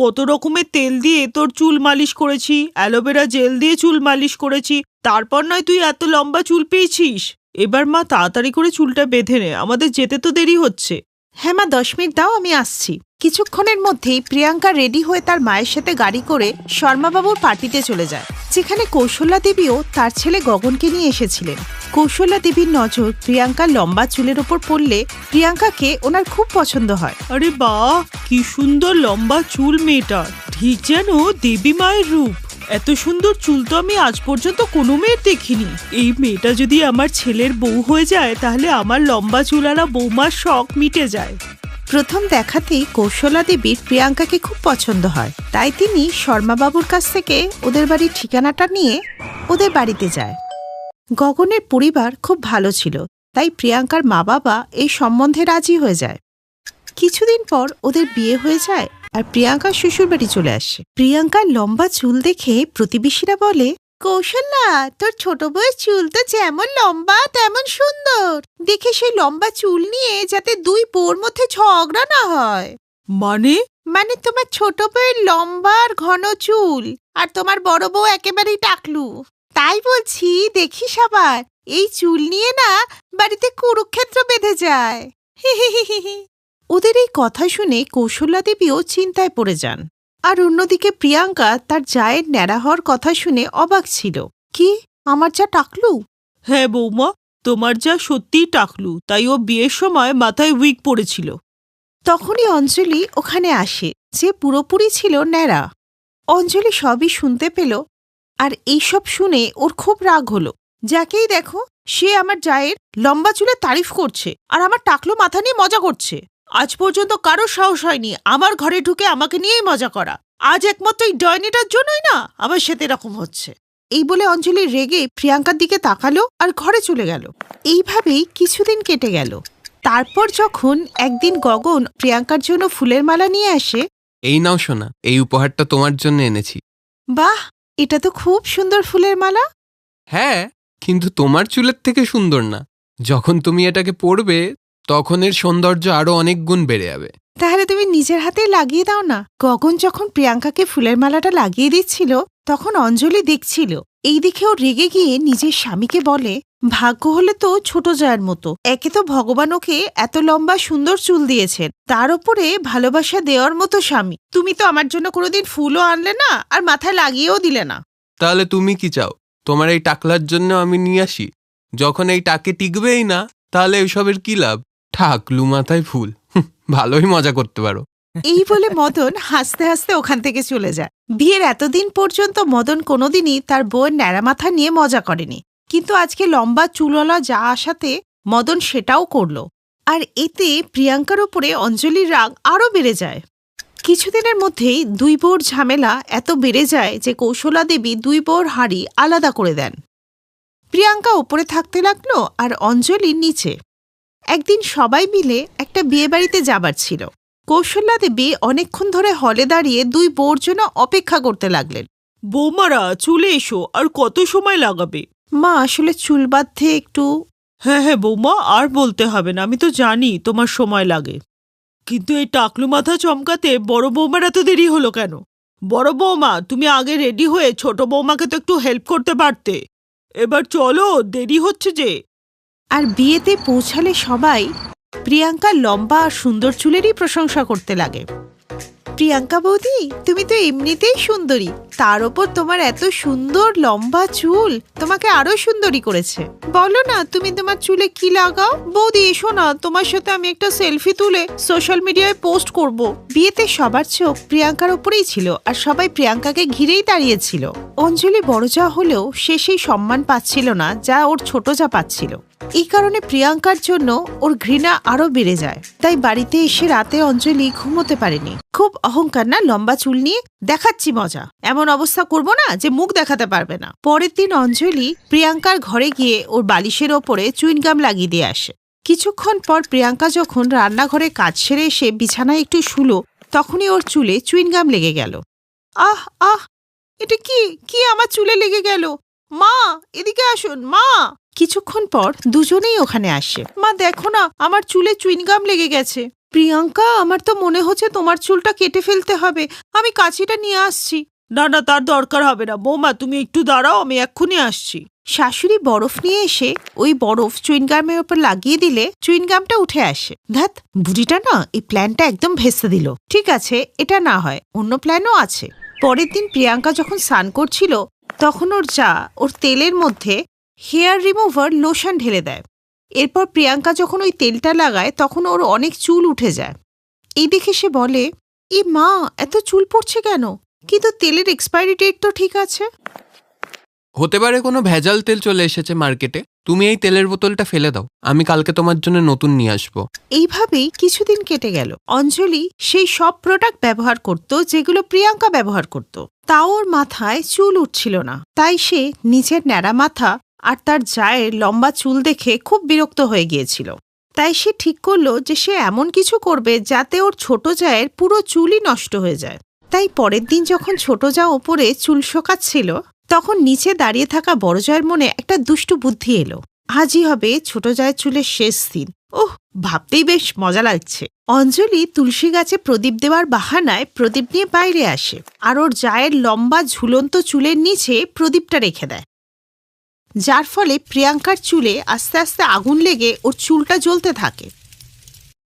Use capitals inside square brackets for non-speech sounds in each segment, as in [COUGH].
কত রকমের তেল দিয়ে তোর চুল মালিশ করেছি, অ্যালোভেরা জেল দিয়ে চুল মালিশ করেছি, তারপর নয় তুই এত লম্বা চুল পেয়েছিস? এবার মা তাড়াতাড়ি করে চুলটা বেঁধে নে, আমাদের যেতে তো দেরি হচ্ছে। হ্যাঁ মা, দশ মিনিট, দাও, আমি আসছি। কিছুক্ষণের মধ্যেই প্রিয়াঙ্কা রেডি হয়ে তার মায়ের সাথে গাড়ি করে শর্মাবাবুর পার্টিতে চলে যায়, যেখানে কৌশল্যা দেবীও তার ছেলে গগনকে নিয়ে এসেছিলেন। কৌশল্যা দেবীর নজর প্রিয়াঙ্কার লম্বা চুলের ওপর পড়লে প্রিয়াঙ্কাকে ওনার খুব পছন্দ হয়। আরে বাহ, কি সুন্দর লম্বা চুল মেয়েটার, ঠিক যেন দেবী মায়ের রূপ। এত সুন্দর চুল তো আমি আজ পর্যন্ত কোনো মেয়ের দেখিনি। এই মেয়েটা যদি আমার ছেলের বউ হয়ে যায়, তাহলে আমার লম্বা চুলারা বৌমার শখ মিটে যায়। প্রথম দেখাতেই কৌশলা দেবীর প্রিয়াঙ্কাকে খুব পছন্দ হয়। তাই তিনি শর্মাবাবুর কাছ থেকে ওদের বাড়ির ঠিকানাটা নিয়ে ওদের বাড়িতে যায়। গগনের পরিবার খুব ভালো ছিল, তাই প্রিয়াঙ্কার মা বাবা এই সম্বন্ধে রাজি হয়ে যায়। কিছুদিন পর ওদের বিয়ে হয়ে যায় আর প্রিয়াঙ্কা শ্বশুরবাড়ি চলে আসে। প্রিয়াঙ্কার লম্বা চুল দেখে প্রতিবেশীরা বলে কৌশল্যা তোর ছোট বউয়ের চুল তো যেমন লম্বা তেমন সুন্দর। দেখে সেই লম্বা চুল নিয়ে যাতে দুই বউর মধ্যে ঝগড়া না হয়। মানে? মানে তোমার ছোট বউয়ের লম্বা আর ঘন চুল আর তোমার বড় বউ একেবারেই টাকলু। তাই বলছি দেখিস আবার এই চুল নিয়ে না বাড়িতে কুরুক্ষেত্র বেঁধে যায়। [LAUGHS] ওদের এই কথা শুনে কৌশল্যা দেবীও চিন্তায় পড়ে যান। আর অন্যদিকে প্রিয়াঙ্কা তার জায়ের ন্যাড়া হওয়ার কথা শুনে অবাক ছিল। কি? আমার যা টাকলু? হ্যাঁ বৌমা তোমার যা সত্যিই টাকলু তাই ও বিয়ের সময় মাথায় উইক পড়েছিল। তখনই অঞ্জলি ওখানে আসে যে পুরোপুরি ছিল ন্যাড়া। অঞ্জলি সবই শুনতে পেল আর এইসব শুনে ওর খুব রাগ হলো। যাকেই দেখো সে আমার জায়ের লম্বা চুলে তারিফ করছে আর আমার টাকলো মাথা নিয়ে মজা করছে। আজ পর্যন্ত কারও সাহস হয়নি। আমার ঘরে ঢুকে আমাকে নিয়েই মজা করা। আজ একমাত্র এই ডয়নিটার জন্যই না আমার সাথে এরকম হচ্ছে। এই বলে অঞ্জলি রেগে প্রিয়াঙ্কার দিকে তাকালো আর ঘরে চলে গেল। এইভাবেই কিছুদিন কেটে গেল। তারপর যখন একদিন গগন প্রিয়াঙ্কার জন্য ফুলের মালা নিয়ে আসে এই নাও শোনা এই উপহারটা তোমার জন্য এনেছি। বাহ! এটা তো খুব সুন্দর ফুলের মালা। হ্যাঁ কিন্তু তোমার চুলের থেকে সুন্দর না। যখন তুমি এটাকে পরবে তখন এর সৌন্দর্য আরও অনেক গুণ বেড়ে যাবে। তাহলে তুমি নিজের হাতে লাগিয়ে দাও না। গগন যখন প্রিয়াঙ্কাকে ফুলের মালাটা লাগিয়ে দিচ্ছিল তখন অঞ্জলি দেখছিল। এই দিকে ও রেগে গিয়ে নিজের স্বামীকে বলে ভাগ্য হলে তো ছোট জায়ের মতো। একে তো ভগবান ওকে এত লম্বা সুন্দর চুল দিয়েছেন। তার ওপরে ভালোবাসা দেওয়ার মতো স্বামী। তুমি তো আমার জন্য কোনোদিন ফুলও আনলে না আর মাথায় লাগিয়েও দিলে না। তাহলে তুমি কি চাও? তোমার এই টাকলার জন্য আমি নিয়ে আসি। যখন এই টাকে টিকবেই না তাহলে এসবের কি লাভ? ঠাকলু মাথায় ফুল ভালোই মজা করতে পারো। এই বলে মদন হাসতে হাসতে ওখান থেকে চলে যায়। বিয়ের এতদিন পর্যন্ত মদন কোনোদিনই তার বউয়ের ন্যাড়া মাথা নিয়ে মজা করেনি। কিন্তু আজকে লম্বা চুলওয়ালা যা আসাতে মদন সেটাও করল। আর এতে প্রিয়াঙ্কার ওপরে অঞ্জলির রাগ আরও বেড়ে যায়। কিছুদিনের মধ্যেই দুই বউর ঝামেলা এত বেড়ে যায় যে কৌশলা দেবী দুই বউর হাড়ি আলাদা করে দেন। প্রিয়াঙ্কা ওপরে থাকতে লাগল আর অঞ্জলি নিচে। একদিন সবাই মিলে একটা বিয়েবাড়িতে যাবার ছিল। কৌশল্যা দেবী অনেকক্ষণ ধরে হলে দাঁড়িয়ে দুই বউর জন্য অপেক্ষা করতে লাগলেন। বৌমারা চলে এসো আর কত সময় লাগাবে? মা আসলে চুল বাঁধতে একটু হ্যাঁ হ্যাঁ বৌমা আর বলতে হবে না আমি তো জানি তোমার সময় লাগে। কিন্তু এই টাকলু মাথা চমকাতে বড় বৌমার এত দেরি হলো কেন? বড় বৌমা তুমি আগে রেডি হয়ে ছোট বৌমাকে তো একটু হেল্প করতে পারতে। এবার চলো দেরি হচ্ছে যে। আর বিয়েতে পৌঁছালে সবাই প্রিয়াঙ্কা লম্বা আর সুন্দর চুলেরই প্রশংসা করতে লাগে। প্রিয়াঙ্কা বৌদি, তুমি তো এমনিতেই সুন্দরী। তার ওপর তোমার এত সুন্দর লম্বা চুল, তোমাকে আরও সুন্দরী করেছে। বলো না, তুমি তোমার চুলে কি লাগাও? বৌদি, এসো না, তোমার সাথে আমি একটা সেলফি তুলে সোশ্যাল মিডিয়ায় পোস্ট করব। বিয়েতে সবার চোখ প্রিয়াঙ্কার ওপরেই ছিল আর সবাই প্রিয়াঙ্কাকে ঘিরেই দাঁড়িয়েছিল। অঞ্জলি বড় যা হলেও সে সেই সম্মান পাচ্ছিল না যা ওর ছোট যা পাচ্ছিল। এই কারণে প্রিয়াঙ্কার জন্য ওর ঘৃণা আরও বেড়ে যায়। তাই বাড়িতে এসে রাতে অঞ্জলি ঘুমোতে পারেনি। খুব অহংকার না, লম্বা চুল নিয়ে দেখাচ্ছি মজা। এমন অবস্থা করব না যে মুখ দেখাতে পারবে না। পরের দিন অঞ্জলি প্রিয়াঙ্কার ঘরে গিয়ে ওর বালিশের ওপরে চুইনগাম লাগিয়ে দিয়ে আসে। কিছুক্ষণ পর প্রিয়াঙ্কা যখন রান্নাঘরে কাজ সেরে এসে বিছানায় একটু শুলো, তখনই ওর চুলে চুইনগাম লেগে গেল। আহ আহ, এটা কি কি আমার চুলে লেগে গেল? মা, এদিকে আসুন, মা! কিছুক্ষণ পর দুজনেই ওখানে আসে। মা, দেখো না, আমার চুলে চুইনগাম লেগে গেছে। প্রিয়াঙ্কা আমার তো মনে হচ্ছে তোমার চুলটা কেটে ফেলতে হবে। আমি কাঁচিটা নিয়ে আসছি। না না তার দরকার হবে না। বৌমা তুমি একটু দাঁড়াও আমি এক্ষুনি আসছি। শাশুড়ি বরফ নিয়ে এসে ওই বরফ চুইনগামের ওপর লাগিয়ে দিলে চুইনগামটা উঠে আসে। ধ্যাত বুড়িটা না এই প্ল্যানটা একদম ভেসে দিল। ঠিক আছে এটা না হয় অন্য প্ল্যানও আছে। পরের দিন প্রিয়াঙ্কা যখন স্নান করছিল তখন ওর যা ওর তেলের মধ্যে হেয়ার রিমুভার লোশন ঢেলে দেয়। এরপর প্রিয়াঙ্কা যখন ওই তেলটা লাগায় তখন ওর অনেক চুল উঠে যায়। এই দেখে সে বলে এ মা এত চুল পড়ছে কেন? কিন্তু তেলের এক্সপায়ারি ডেট তো ঠিক আছে। হতে পারে কোনো ভেজাল তেল চলে এসেছে মার্কেটে। তুমি এই তেলের বোতলটা ফেলে দাও। আমি কালকে তোমার জন্য নতুন নিয়ে আসব। এইভাবেই কিছুদিন কেটে গেল। অঞ্জলি সেই সব প্রোডাক্ট ব্যবহার করত যেগুলো প্রিয়াঙ্কা ব্যবহার করত। তাও ওর মাথায় চুল উঠছিল না। তাই সে নিজের ন্যাড়া মাথা আর তার জায়ের লম্বা চুল দেখে খুব বিরক্ত হয়ে গিয়েছিল। তাই সে ঠিক করল যে সে এমন কিছু করবে যাতে ওর ছোট জায়ের পুরো চুলই নষ্ট হয়ে যায়। তাই পরের দিন যখন ছোট যা ওপরে চুল শোকাচ্ছিল, তখন নিচে দাঁড়িয়ে থাকা বড় জয়ের মনে একটা দুষ্টু বুদ্ধি এলো। আজই হবে ছোট জয়ের চুলের শেষ দিন। ওহ, ভাবতেই বেশ মজা লাগছে। অঞ্জলি তুলসী গাছে প্রদীপ দেওয়ার বাহানায় প্রদীপ নিয়ে বাইরে আসে আর ওর জায়ের লম্বা ঝুলন্ত চুলের নিচে প্রদীপটা রেখে দেয়। যার ফলে প্রিয়াঙ্কার চুলে আস্তে আস্তে আগুন লেগে ওর চুলটা জ্বলতে থাকে।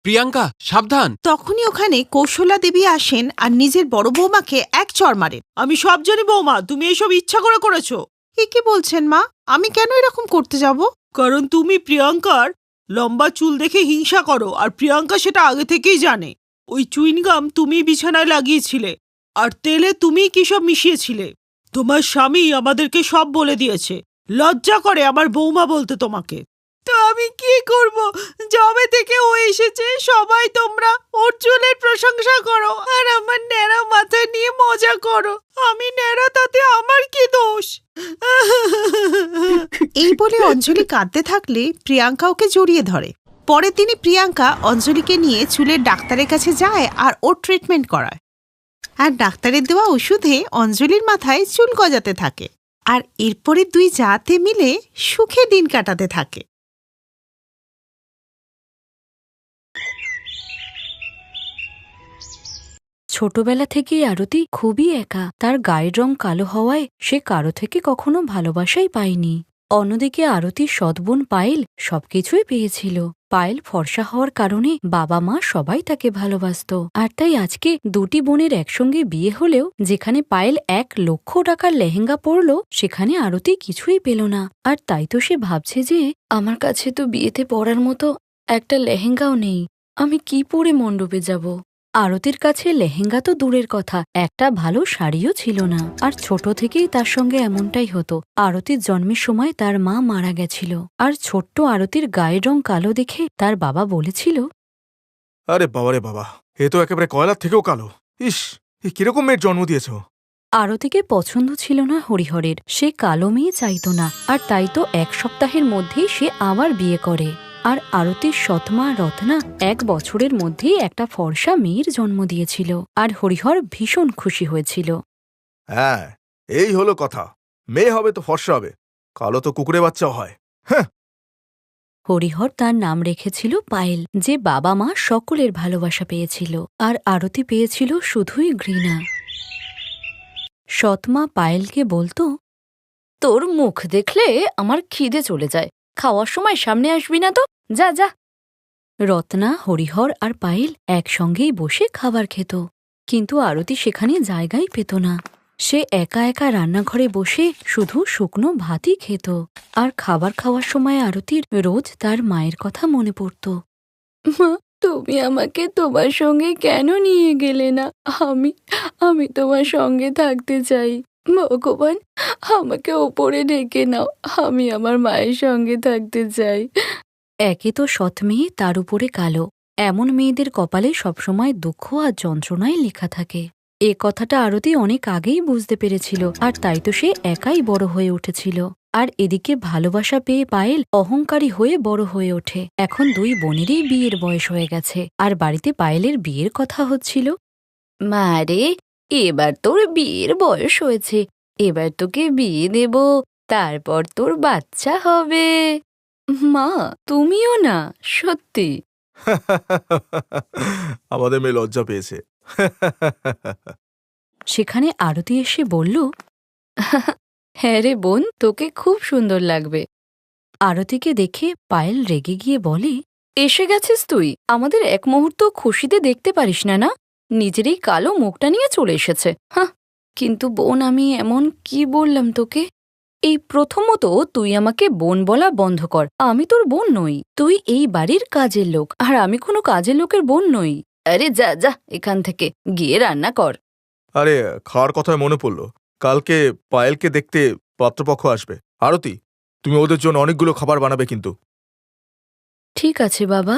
প্রিয়াঙ্কা সাবধান। তখনই ওখানে কৌশলা দেবী আসেন আর নিজের বড় বৌমাকে এক চর মারেন। আমি সব জানি বৌমা তুমি এসব ইচ্ছা করে করেছ। এ কি বলছেন মা? আমি কেন এরকম করতে যাব? কারণ তুমি প্রিয়াঙ্কার লম্বা চুল দেখে হিংসা করো আর প্রিয়াঙ্কা সেটা আগে থেকেই জানে। ওই চুইনগাম তুমি বিছানায় লাগিয়েছিলে আর তেলে তুমি কি সব মিশিয়েছিলে? তোমার স্বামী আমাদেরকে সব বলে দিয়েছে। লজ্জা করে আমার বৌমা বলতে তোমাকে। তো আমি কি করব? যবে থেকে ও এসেছে সবাই তোমরা ওর চুলের প্রশংসা করো আর আমার ন্যাড়া মাথায় নিয়ে মজা করো। আমি ন্যাড়া তাতে আমার কি দোষ? এই বলে অঞ্জলি কাঁদতে থাকলে প্রিয়াঙ্কা ওকে জড়িয়ে ধরে। পরে তিনি প্রিয়াঙ্কা অঞ্জলিকে নিয়ে চুলের ডাক্তারের কাছে যায় আর ওর ট্রিটমেন্ট করায়। আর ডাক্তারের দেওয়া ওষুধে অঞ্জলির মাথায় চুল গজাতে থাকে। আর এরপরে দুই জাতে মিলে সুখে দিন কাটাতে থাকে। ছোটবেলা থেকেই আরতি খুবই একা। তার গায়ের রং কালো হওয়ায় সে কারও থেকে কখনো ভালোবাসাই পায়নি। অন্যদিকে আরতি সৎবোন পায়েল সবকিছুই পেয়েছিল। পায়েল ফর্সা হওয়ার কারণে বাবা মা সবাই তাকে ভালোবাসত। আর তাই আজকে দুটি বোনের একসঙ্গে বিয়ে হলেও যেখানে পায়েল এক লক্ষ টাকার লেহেঙ্গা পরল, সেখানে আরতি কিছুই পেল না। আর তাই তো সে ভাবছে যে আমার কাছে তো বিয়েতে পড়ার মতো একটা লেহেঙ্গাও নেই। আমি কি পরে মণ্ডপে যাব? আরতির কাছে লেহেঙ্গা তো দূরের কথা একটা ভালো শাড়িও ছিল না। আর ছোট থেকেই তার সঙ্গে এমনটাই হতো। আরতির জন্মের সময় তার মা মারা গেছিল। আর ছোট্ট আরতির গায়ের রং কালো দেখে তার বাবা বলেছিল আরে বাবা রে বাবা এ তো একেবারে কয়লার থেকেও কালো। ইস এ কীরকম মেয়ের জন্ম দিয়েছ? আরতিকে পছন্দ ছিল না হরিহরের। সে কালো মেয়ে চাইত না। আর তাই তো এক সপ্তাহের মধ্যেই সে আবার বিয়ে করে। আর আরতির সৎমা রত্না এক বছরের মধ্যেই একটা ফর্সা মেয়ের জন্ম দিয়েছিল আর হরিহর ভীষণ খুশি হয়েছিল। হ্যাঁ এই হলো কথা। মেয়ে হবে তো ফর্সা হবে কালো তো কুকুরে বাচ্চাও হয়। হরিহর তার নাম রেখেছিল পায়েল যে বাবা মা সকলের ভালোবাসা পেয়েছিল আর আরতি পেয়েছিল শুধুই ঘৃণা। সৎমা পায়েলকে বলতো তোর মুখ দেখলে আমার খিদে চলে যায় খাওয়ার সময় সামনে আসবি না তো? যা যা। রত্না, হরিহর আর পায়েল একসঙ্গেই বসে খাবার খেত। কিন্তু আরতি সেখানে জায়গাই পেত না। সে একা একা রান্নাঘরে বসে শুধু শুকনো ভাতই খেত। আর খাবার খাওয়ার সময় আরতির রোজ তার মায়ের কথা মনে পড়ত। মা, তুমি আমাকে তোমার সঙ্গে কেন নিয়ে গেলে না? আমি আমি তোমার সঙ্গে থাকতে চাই। ভগবান আমাকে ওপরে ডেকে নাও আমি আমার মায়ের সঙ্গে থাকতে চাই। একে তো সৎ মেয়ে তার উপরে কালো। এমন মেয়েদের কপালে সবসময় দুঃখ আর যন্ত্রণায় লেখা থাকে। এ কথাটা আরতি অনেক আগেই বুঝতে পেরেছিল আর তাই তো সে একাই বড় হয়ে উঠেছিল। আর এদিকে ভালোবাসা পেয়ে পায়েল অহংকারী হয়ে বড় হয়ে ওঠে। এখন দুই বোনেরই বিয়ের বয়স হয়ে গেছে আর বাড়িতে পায়েলের বিয়ের কথা হচ্ছিল। মা রে এবার তোর বিয়ের বয়স হয়েছে এবার তোকে বিয়ে দেব তারপর তোর বাচ্চা হবে। মা তুমিও না সত্যি। [LAUGHS] আমাদের মেয়ে লজ্জা পেয়েছে। [LAUGHS] সেখানে আরতি এসে বলল [LAUGHS] হ্যাঁ রে বোন তোকে খুব সুন্দর লাগবে। আরতিকে দেখে পায়েল রেগে গিয়ে বলে এসে গেছিস তুই? আমাদের এক মুহূর্ত খুশিতে দেখতে পারিস না না? নিজের এই কালো মুখটা নিয়ে চলে এসেছে। হাঁ কিন্তু বোন আমি এমন কি বললাম তোকে? এই প্রথমত তুই আমাকে বোন বলা বন্ধ কর। আমি তোর বোন নই তুই এই বাড়ির কাজের লোক আর আমি কোনো কাজের লোকের বোন নই। আরে যা যা এখান থেকে গিয়ে রান্না কর। আরে খাওয়ার কথায় মনে পড়ল। কালকে পায়েলকে দেখতে পাত্রপক্ষ আসবে। আরতি তুমি ওদের জন্য অনেকগুলো খাবার বানাবে কিন্তু। ঠিক আছে বাবা।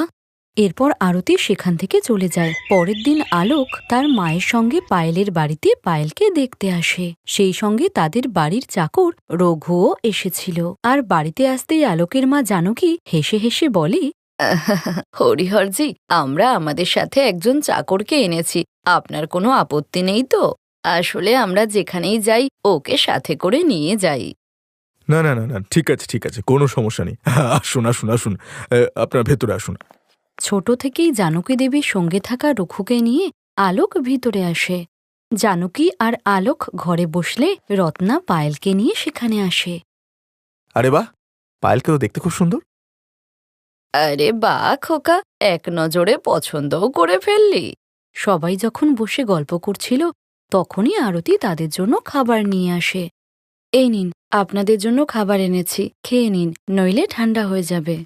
এরপর আরতি সেখান থেকে চলে যায়। পরের দিন আলোক তার মায়ের সঙ্গে পায়েলের বাড়িতে পায়েলকে দেখতে আসে। সেই সঙ্গে তাদের বাড়ির চাকর রঘুও এসেছিল। আর বাড়িতে আসতেই আলোকের মা জানকী হেসে হেসে বলে [LAUGHS] হরিহরজি আমরা আমাদের সাথে একজন চাকরকে এনেছি। আপনার কোনো আপত্তি নেই তো? আসলে আমরা যেখানেই যাই ওকে সাথে করে নিয়ে যাই। না না না না ঠিক আছে ঠিক আছে কোনো সমস্যা নেই। [LAUGHS] আসুন আসুন আসুন। আপনার ভেতরে আসুন। ছোট থেকেই জানকী দেবীর সঙ্গে থাকা রঘুকে নিয়ে আলোক ভিতরে আসে। জানকী আর আলোক ঘরে বসলে রত্না পায়েলকে নিয়ে সেখানে আসে। আরে বাহ! পায়েলকে তো দেখতে খুব সুন্দর। আরে বা খোকা এক নজরে পছন্দও করে ফেললি। সবাই যখন বসে গল্প করছিল তখনই আরতি তাদের জন্য খাবার নিয়ে আসে। এই নিন আপনাদের জন্য খাবার এনেছি খেয়ে নিন নইলে ঠান্ডা হয়ে যাবে।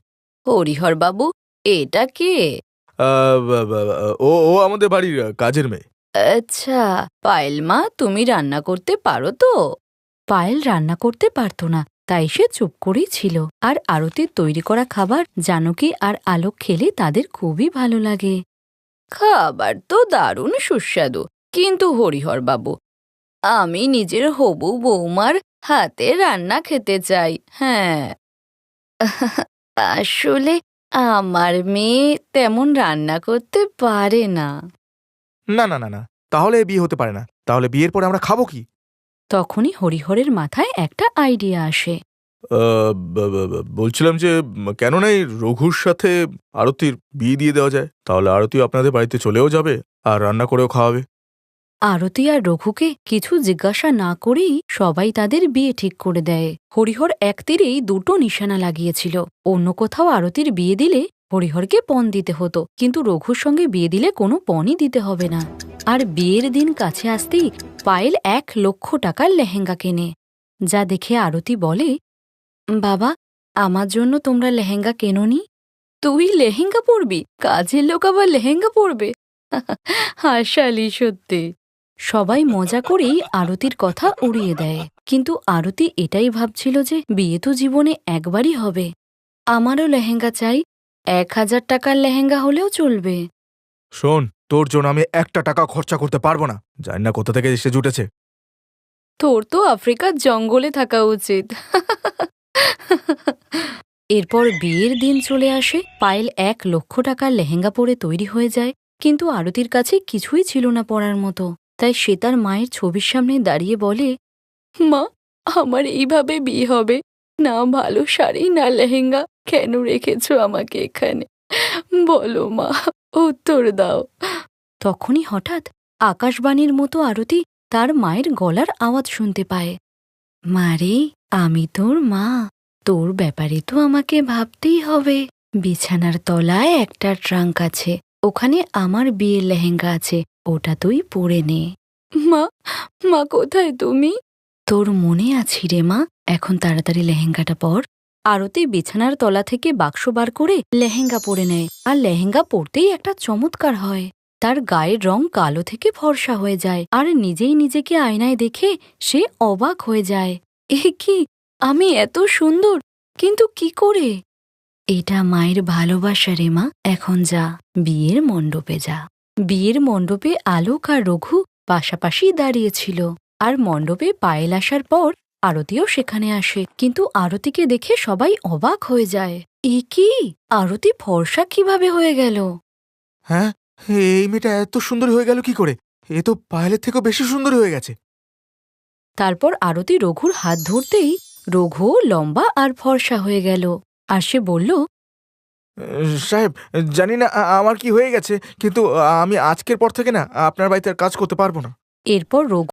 হরিহর বাবু এটা কে? আহ, বা- বা- বা- ও ও আমাদের বাড়ির আহ, কাজের মেয়ে। আচ্ছা পায়েল মা তুমি রান্না করতে পারো তো? পায়েল রান্না করতে পারতো না তাই সে চুপ করেই ছিল। আর আরতির তৈরি করা খাবার জানকী আর আলোক খেলে তাদের খুবই ভালো লাগে। খাবার তো দারুণ সুস্বাদু কিন্তু হরিহর বাবু আমি নিজের হবু বৌমার হাতে রান্না খেতে চাই হ্যাঁ। আসলে আমার মেয়ে তেমন রান্না করতে পারে না। না না না না তাহলে বিয়ে হতে পারে না। তাহলে বিয়ের পরে আমরা খাব কি? তখনই হরিহরের মাথায় একটা আইডিয়া আসে। আহ, ব- ব- ব- বলছিলাম যে উম, কেন না এই রঘুর সাথে আরতির বিয়ে দিয়ে দেওয়া যায়? তাহলে আরতি আপনাদের বাড়িতে চলেও যাবে আর রান্না করেও খাওয়াবে। আরতি আর রঘুকে কিছু জিজ্ঞাসা না করেই সবাই তাদের বিয়ে ঠিক করে দেয়। হরিহর এক তীরেই দুটো নিশানা লাগিয়েছিল। অন্য কোথাও আরতির বিয়ে দিলে হরিহরকে পণ দিতে হতো, কিন্তু রঘুর সঙ্গে বিয়ে দিলে কোনো পণই দিতে হবে না। আর বিয়ের দিন কাছে আসতেই পায়েল এক লক্ষ টাকার লেহেঙ্গা কেনে। যা দেখে আরতি বলে, বাবা, আমার জন্য তোমরা লেহেঙ্গা কেননি? তুই লেহেঙ্গা পরবি, কাজের লোক আবার লেহেঙ্গা পরবে? [LAUGHS] হাসালি সত্যি। সবাই মজা করেই আরতির কথা উড়িয়ে দেয়। কিন্তু আরতি এটাই ভাবছিল যে বিয়ে তো জীবনে একবারই হবে। আমারও লেহেঙ্গা চাই এক হাজার টাকার লেহেঙ্গা হলেও চলবে। শোন তোর জন্য আমি একটা টাকা খরচা করতে পারব না। জানি না কোথা থেকে এসে জুটেছে। তোর তো আফ্রিকার জঙ্গলে থাকা উচিত। এরপর বিয়ের দিন চলে আসে পায়েল এক লক্ষ টাকার লেহেঙ্গা পরে তৈরি হয়ে যায় কিন্তু আরতির কাছে কিছুই ছিল না পরার মতো। তাই সে তার মায়ের ছবির সামনে দাঁড়িয়ে বলে, মা, আমার এইভাবে বিয়ে হবে? না ভালো শাড়ি, না লেহেঙ্গা, কেন রেখেছো আমাকে এখানে? বলো মা, উত্তর দাও। তখনই হঠাৎ আকাশবাণীর মতো আরতি তার মায়ের গলার আওয়াজ শুনতে পায়। মারে আমি তোর মা, তোর ব্যাপারে তো আমাকে ভাবতেই হবে। বিছানার তলায় একটা ট্রাঙ্ক আছে। ওখানে আমার বিয়ের লেহেঙ্গা আছে, ওটা তুই পরে নে। মা মা, কোথায় তুমি? তোর মনে আছি রে মা, এখন তাড়াতাড়ি লেহেঙ্গাটা পর। আরতি বিছানার তলা থেকে বাক্স বার করে লেহেঙ্গা পরে নেয়, আর লেহেঙ্গা পরতেই একটা চমৎকার হয়। তার গায়ের রং কালো থেকে ফর্সা হয়ে যায়, আর নিজেই নিজেকে আয়নায় দেখে সে অবাক হয়ে যায়। এ কি? আমি এত সুন্দর, কিন্তু কি করে? এটা মায়ের ভালোবাসা রে মা। এখন যা বিয়ের মণ্ডপে যা। বিয়ের মণ্ডপে আলোক আর রঘু পাশাপাশি দাঁড়িয়েছিল। আর মণ্ডপে পায়েল আসার পর আরতিও সেখানে আসে। কিন্তু আরতিকে দেখে সবাই অবাক হয়ে যায়। এ কি? আরতি ফর্সা কীভাবে হয়ে গেল? হ্যাঁ এই মেয়েটা এত সুন্দর হয়ে গেল কি করে? এ তো পায়েলের থেকেও বেশি সুন্দর হয়ে গেছে। তারপর আরতি রঘুর হাত ধরতেই রঘু লম্বা আর ফর্সা হয়ে গেল। আর সে বলল সাহেব জানি না আমার কি হয়ে গেছে কিন্তু আমি আজকের পর থেকে না আপনার বাড়িতে আর কাজ করতে পারব না। এরপর রঘু